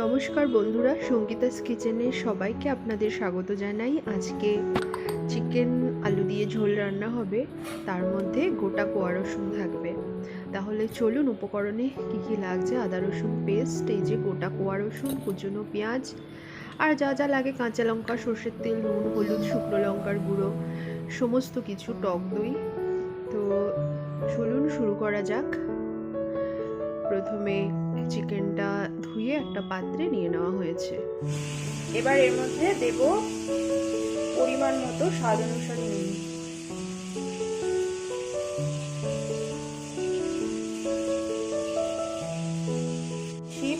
নমস্কার বন্ধুরা, সঙ্গীতাস কিচেনে সবাইকে আপনাদের স্বাগত জানাই। আজকে চিকেন আলু দিয়ে ঝোল রান্না হবে, তার মধ্যে গোটা কোয়া রসুন থাকবে। তাহলে চলুন উপকরণে কী কী লাগছে, আদা রসুন পেস্ট এই যে গোটা কোয়া রসুন, কুচনো পেঁয়াজ, আর যা যা লাগে কাঁচা লঙ্কা, সর্ষের তেল, নুন, হলুদ, শুকনো লঙ্কার গুঁড়ো, সমস্ত কিছু টক দই। তো চলুন শুরু করা যাক। প্রথমে চিকেনটা ধুয়ে একটা পাত্রে নিয়ে নেওয়া হয়েছে। এবার এর মধ্যে দেব পরিমাণ মতো স্বাদ অনুসারে নুন।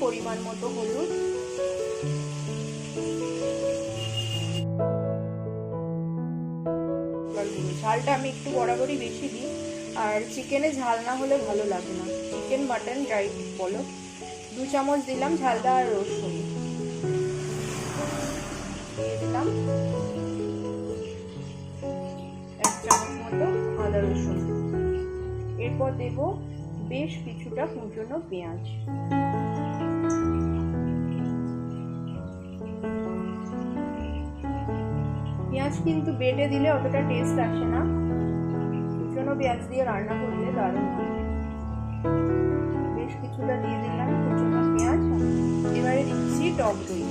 পরিমাণ মতো হলুদ। ঝালটা আমি একটু বরাবরই বেশি দিই। আর চিকেনে ঝাল না হলে ভালো লাগে না। চিকেন, মাটন, ড্রাই, বলো। দু চামচ দিলাম ঝালদা আর রসুন। দিয়ে দিলাম এক চামচ মতো আদা রসুন। এরপর দেব বেশ কিছুটা কুচনো পেঁয়াজ। পেঁয়াজ কিন্তু বেটে দিলে অতটা টেস্ট আসে না। কুচনো পেঁয়াজ দিয়ে রান্না করলে দারুণ হয়। কিছুটা দিয়ে দিলাম কুচনো পেঁয়াজ। এবারে দিচ্ছি টক দই।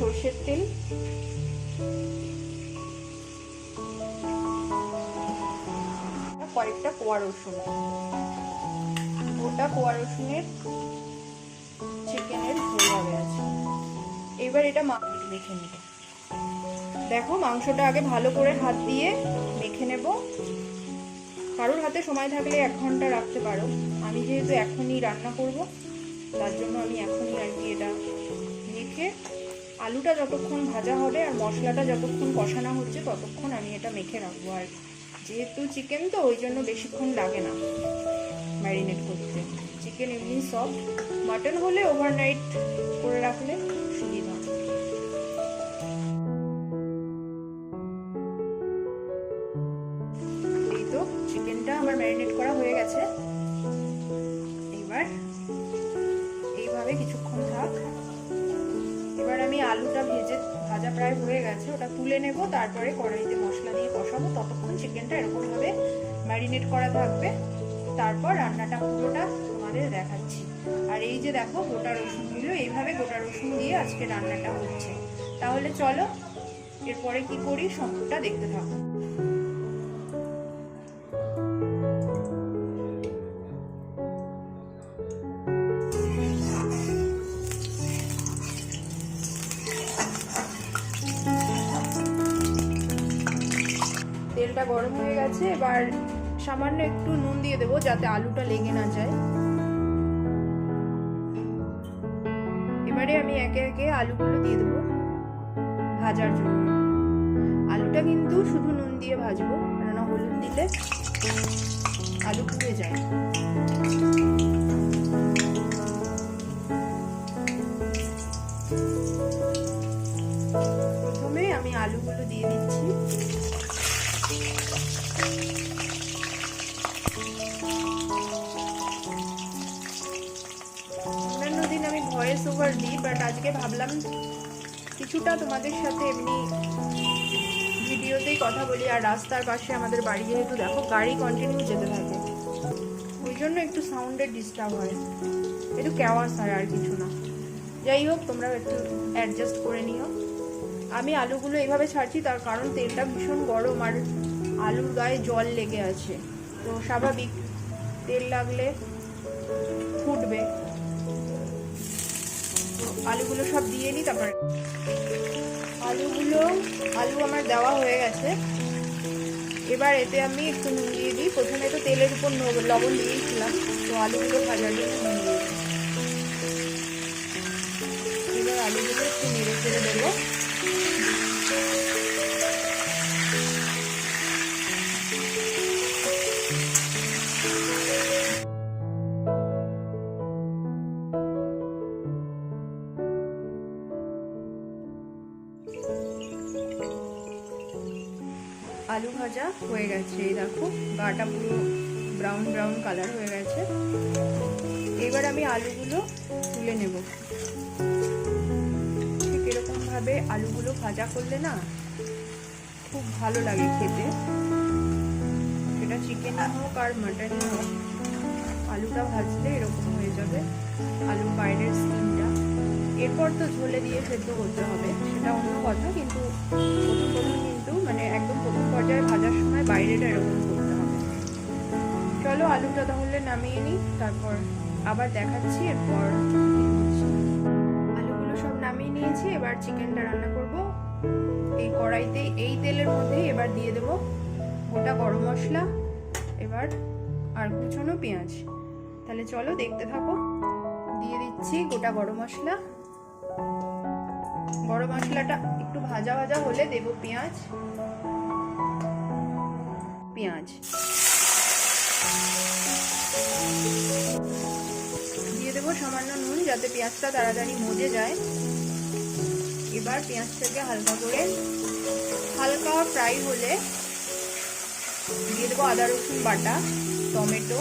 সর্ষের তেল। কয়েকটা কোয়া রসুন। গোটা কোয়া রসুনের এবার এটা মেখে নেব। দেখো, মাংসটা আগে ভালো করে হাত দিয়ে মেখে নেব। কারোর হাতে সময় থাকলে এক ঘণ্টা রাখতে পারো। আমি যেহেতু এখনই রান্না করব, তার জন্য আমি এখনই আর কি এটা মেখে আলুটা যতক্ষণ ভাজা হবে আর মশলাটা যতক্ষণ কষানো হচ্ছে, ততক্ষণ আমি এটা মেখে রাখব। আর যেহেতু চিকেন তো, ওই জন্য বেশিক্ষণ লাগে না ম্যারিনেট করতে। চিকেন এমনি সফট মাটন হলে ওভারনাইট করে রাখলে এই তো চিকেনটা আমার ম্যারিনেট করা হয়ে গেছে। এবার এইভাবে কিছুক্ষণ থাক। এবার আমি আলুটা ভেজে, ভাজা প্রায় হয়ে গেছে, ওটা তুলে নেব, তারপরে কড়াইতে মশলা দিয়ে কষাবো। ততক্ষণ চিকেনটা এরকমভাবে ম্যারিনেট করা থাকবে। তারপর রান্নাটা পুরোটা তোমাদের দেখাচ্ছি। আর এই যে দেখো, গোটা রসুনগুলো এইভাবে গোটা রসুন দিয়ে আজকে রান্নাটা হচ্ছে। তাহলে চলো, এরপরে কি করি সম্পূর্ণটা দেখতে থাকো। এবার সামান্য একটু নুন দিয়ে দেবো যাতে আলুটা লেগে না যায়। এবারে আমি একে একে আলুগুলো দিয়ে দেবো ভাজার জন্য। আলুটা কিন্তু শুধু নুন দিয়ে ভাজবো, কেননা হলুদ দিলে আলু পুড়ে যায়। প্রথমে আমি আলুগুলো দিয়ে দিচ্ছি। ভয়েস ওভার দিই বাট আজকে ভাবলাম কিছুটা তোমাদের সাথে এমনি ভিডিওতেই কথা বলি আর রাস্তার পাশে আমাদের বাড়ি যেহেতু দেখো, গাড়ি কন্টিনিউ যেতে থাকে। ওই জন্য একটু সাউন্ডের ডিস্টার্ব হয়। একটু কেওয়াস হয় আর কিছু না। যাই হোক তোমরা একটু অ্যাডজাস্ট করে নিও। আমি আলুগুলো এইভাবে ছাড়ছি, তার কারণ তেলটা ভীষণ গরম আর আলুর গায়ে জল লেগে আছে। তো স্বাভাবিক, তেল লাগলে ফুটবে। আলুগুলো সব দিয়ে নিই তারপরে আলুগুলো, আলু আমার দেওয়া হয়ে গেছে। এবার এতে আমি একটু নুন দিয়ে দিই। প্রথমে তো তেলের উপর লবণ দিয়েছিলাম তো আলুগুলো ভাজার জন্য নুন দিয়ে দিই এবার আলুগুলো একটু নেড়ে ফেলে দেবো। হয়ে গেছে, এই দেখো, গাটা পুরো ব্রাউন ব্রাউন কালার হয়ে গেছে। এবার আমি আলুগুলো তুলে নেব। ঠিক এরকমভাবে আলুগুলো ভাজা করলে না খুব ভালো লাগে খেতে। সেটা চিকেন হোক আর মাটন হোক, আলুটা ভাজলে এরকম হয়ে যাবে, আলুর বাইরের স্কিনটা এরপর তো ঝোলে দিয়ে সেদ্ধ করতে হবে, সেটা অন্য কথা, কিন্তু প্রথম প্রথম কিন্তু মানে একদম প্রথম পর্যায়ে ভাজার বাইরেটা এরকম করতে হবে। চলো আলুটা তাহলে নামিয়ে নিই, তারপর আবার দেখাচ্ছি, এরপর আলুগুলো সব নামিয়ে নিয়েছি, এবার চিকেনটা রান্না করব। এই কড়াইতে, এই তেলের মধ্যে এবার দিয়ে দেবো গোটা গরম মশলা, এবার আর কুচনো পেঁয়াজ। তাহলে চলো দেখতে থাকো। দিয়ে দিচ্ছি গোটা গরম মশলা। গরম মশলাটা একটু ভাজা ভাজা হলে দেবো পেঁয়াজ। পেঁয়াজ। দিয়ে দেবো সামান্য নুন যাতে পেঁয়াজটা তাড়াতাড়ি মজে যায়। এবার পেঁয়াজটাকে হালকা করে, হালকা ফ্রাই হলে দিয়ে দেবো আদা, রসুন বাটা, টমেটো।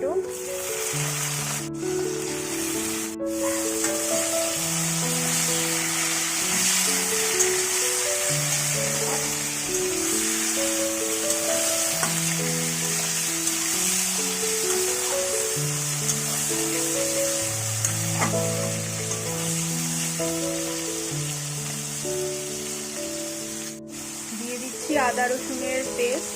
টমেটো দিয়ে দিচ্ছি আদা রসুনের পেস্ট।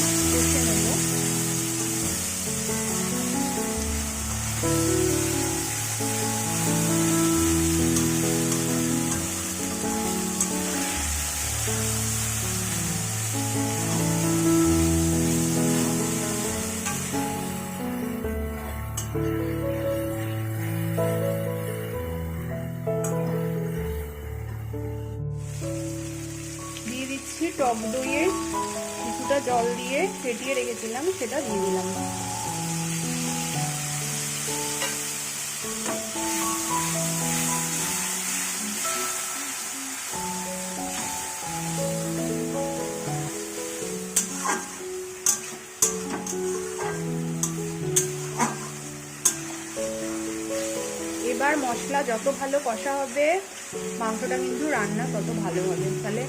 জল দিয়ে ফেটিয়ে রেখেছিলাম, সেটা দিয়ে দিলাম। এবার মশলা যত ভালো কষা হবে, মাংসটা কিন্তু রান্না তত ভালো হবে। তাহলে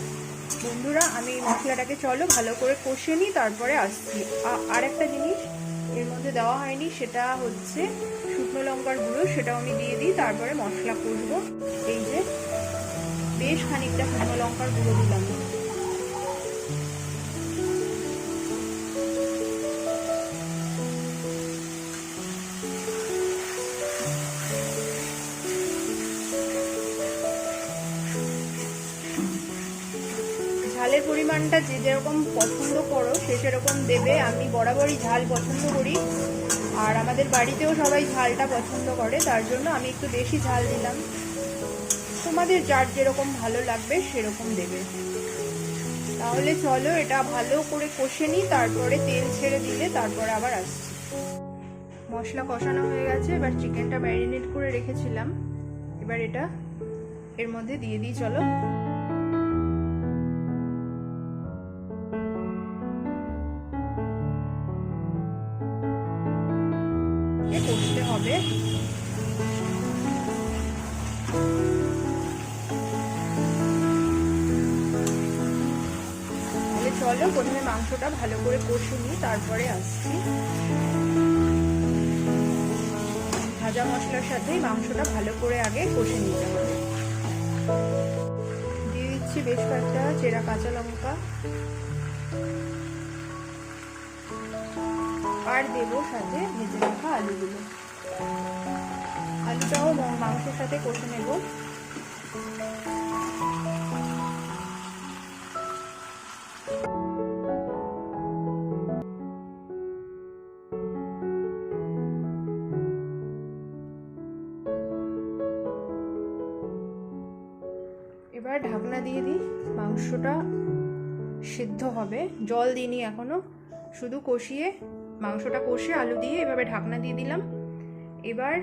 বন্ধুরা, আমি মশলাটাকে চলো ভালো করে কষে নিই, তারপরে আসছি। আর একটা জিনিস, এর মধ্যে দেওয়া হয়নি, সেটা হচ্ছে শুকনো লঙ্কার গুঁড়ো, সেটাও আমি দিয়ে দিই, তারপরে মশলা করব এই যে, বেশ খানিকটা শুকনো লঙ্কার গুঁড়ো দিলাম। পরিমাণটা যে যেরকম পছন্দ করো, সে সেরকম দেবে। আমি বরাবরই ঝাল পছন্দ করি। আর আমাদের বাড়িতেও সবাই ঝালটা পছন্দ করে, তার জন্য আমি একটু বেশি ঝাল দিলাম। তোমাদের যার যেরকম ভালো লাগবে, সেরকম দেবে। তাহলে চলো এটা ভালো করে কষে নিই, তারপরে তেল ছেড়ে দিলে তারপরে আবার আসছি। মশলা কষানো হয়ে গেছে, এবার চিকেনটা ম্যারিনেট করে রেখেছিলাম। এবার এটা এর মধ্যে দিয়ে দিই, চলো। এ কষতে হবে। চলো, প্রথমে মাংসটা ভালো করে কষে নিই, তারপরে আসছি। ভাজা মশলার সাথেই মাংসটা ভালো করে আগে কষে নিতে হবে। দিয়ে দিচ্ছি বেশ কয়েকটা চেরা কাঁচা লঙ্কা। আর দেবো সাথে ভেজে রাখা আলুগুলো। আলুটাও মাংসের সাথে কষে নেব। এবার ঢাকনা দিয়ে দিই, মাংসটা সিদ্ধ হবে। জল দিইনি এখনও, শুধু কষিয়ে মাংসটা কষে আলু দিয়ে এভাবে ঢাকনা দিয়ে দিলাম। এবার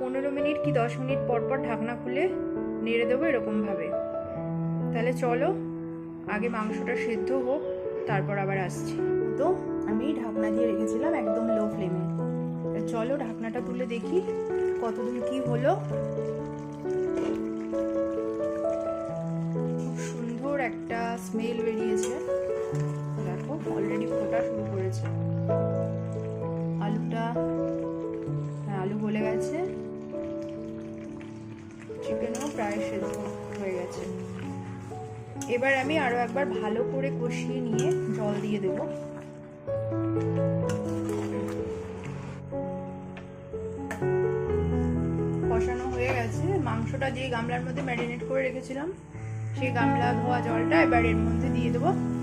পনেরো মিনিট কি দশ মিনিট পর পর ঢাকনা খুলে নেড়ে দেবো এরকমভাবে। তাহলে চলো, আগে মাংসটা সেদ্ধ হোক, তারপর আবার আসছি। তো আমি ঢাকনা দিয়ে রেখেছিলাম একদম লো ফ্লেমে চলো ঢাকনাটা তুলে দেখি কতদূর কি হলো। খুব সুন্দর একটা স্মেল বেরিয়েছে। দেখো অলরেডি ফোটা শুরু করেছে। আলু গলে গেছে। চিকেনও প্রায় সেদ্ধ হয়ে গেছে। এবার আমি আরও একবার ভালো করে কষিয়ে নিয়ে জল দিয়ে দেব। কষানো হয়ে গেছে। মাংসটা যে গামলার মধ্যে ম্যারিনেট করে রেখেছিলাম, সেই গামলা ধোয়া জলটা এবার এর মধ্যে দিয়ে দেবো।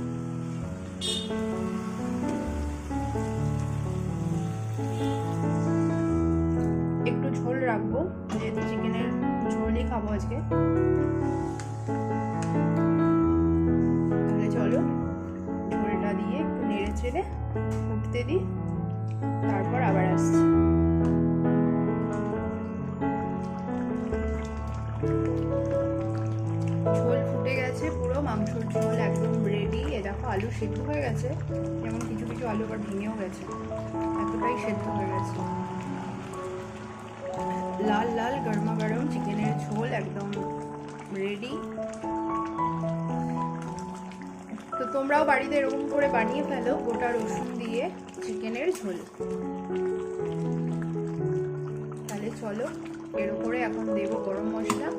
খাব আজকে। তাহলে চলো, ঝোলটা দিয়ে একটু নেড়ে চেড়ে উঠতে দিই, তারপর আবার আসছি। ঝোল ফুটে গেছে পুরো, মাংসর ঝোল একদম রেডি এ দেখো, আলু সেদ্ধ হয়ে গেছে। যেমন কিছু কিছু আলু আবার ভেঙেও গেছে। এতটাই সেদ্ধ হয়ে গেছে। লাল লাল, গরমা, গরম চিকেনের ঝোল একদম রেডি তো তোমরাও বাড়িতে এরকম করে বানিয়ে ফেলো গোটা রসুন দিয়ে চিকেনের ঝোল। তাহলে চলো, এর উপরে এখন দেবো গরম মশলা।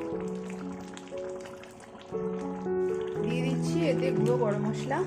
দিয়ে দিচ্ছি এতে গুঁড়ো গরম মশলা।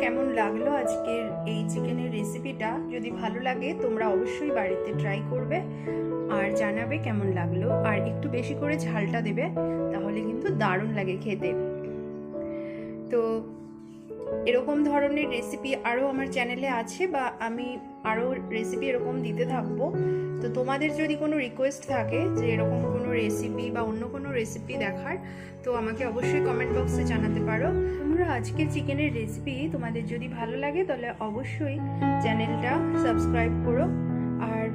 কেমন লাগল আজকের এই চিকেনের রেসিপিটা যদি ভালো লাগে, তোমরা অবশ্যই বাড়িতে ট্রাই করবে আর জানাবে কেমন লাগল। আর একটু বেশি করে ঝালটা দেবে, তাহলে কিন্তু দারুণ লাগে খেতে। তো এরকম ধরনের রেসিপি আরও আমার চ্যানেলে আছে বা আমি আরও রেসিপি এরকম দিতে থাকব। তো তোমাদের যদি কোনো রিকোয়েস্ট থাকে যে এরকম কোনো রেসিপি বা অন্য কোনো রেসিপি দেখার, তো আমাকে অবশ্যই কমেন্ট বক্সে জানাতে পারো। আমরা আজকের চিকেনের রেসিপি তোমাদের যদি ভালো লাগে, তাহলে অবশ্যই চ্যানেলটা সাবস্ক্রাইব করো। আর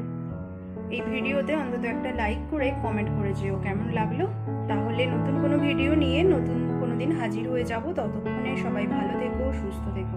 এই ভিডিওতে অন্তত একটা লাইক করে কমেন্ট করে যেও। কেমন লাগল? তাহলে নতুন কোনো ভিডিও নিয়ে নতুন কোনো দিন হাজির হয়ে যাব। ততক্ষণে সবাই ভালো থেকো, সুস্থ থেকো।